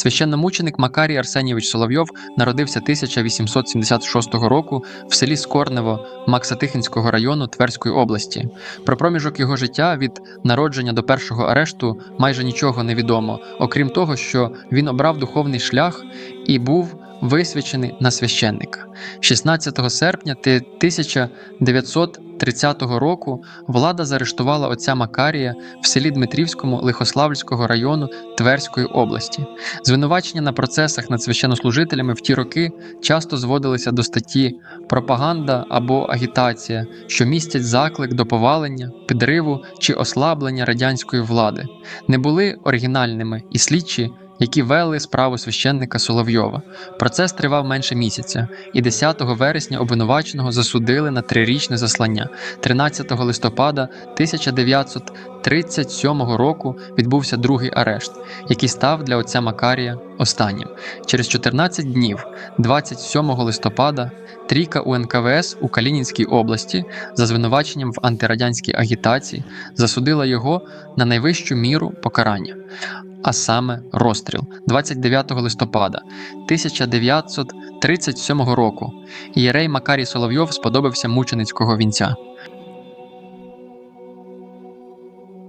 Священномученик Макарій Арсенійович Соловйов народився 1876 року в селі Скорнево Максатихинського району Тверської області. Про проміжок його життя від народження до першого арешту майже нічого не відомо, окрім того, що він обрав духовний шлях і був висвячений на священника. 16 серпня 1930 року влада заарештувала отця Макарія в селі Дмитрівському Лихославського району Тверської області. Звинувачення на процесах над священнослужителями в ті роки часто зводилися до статті пропаганда або агітація, що містять заклик до повалення, підриву чи ослаблення радянської влади. Не були оригінальними і слідчі, які вели справу священника Соловйова. Процес тривав менше місяця, і 10 вересня обвинуваченого засудили на трирічне заслання. 13 листопада 1937 року відбувся другий арешт, який став для отця Макарія останнім. Через 14 днів, 27 листопада, трійка УНКВС у Калінінській області за звинуваченням в антирадянській агітації засудила його на найвищу міру покарання. А саме розстріл 29 листопада 1937 року. Єрей Макарій Соловйов сподобався мученицького вінця.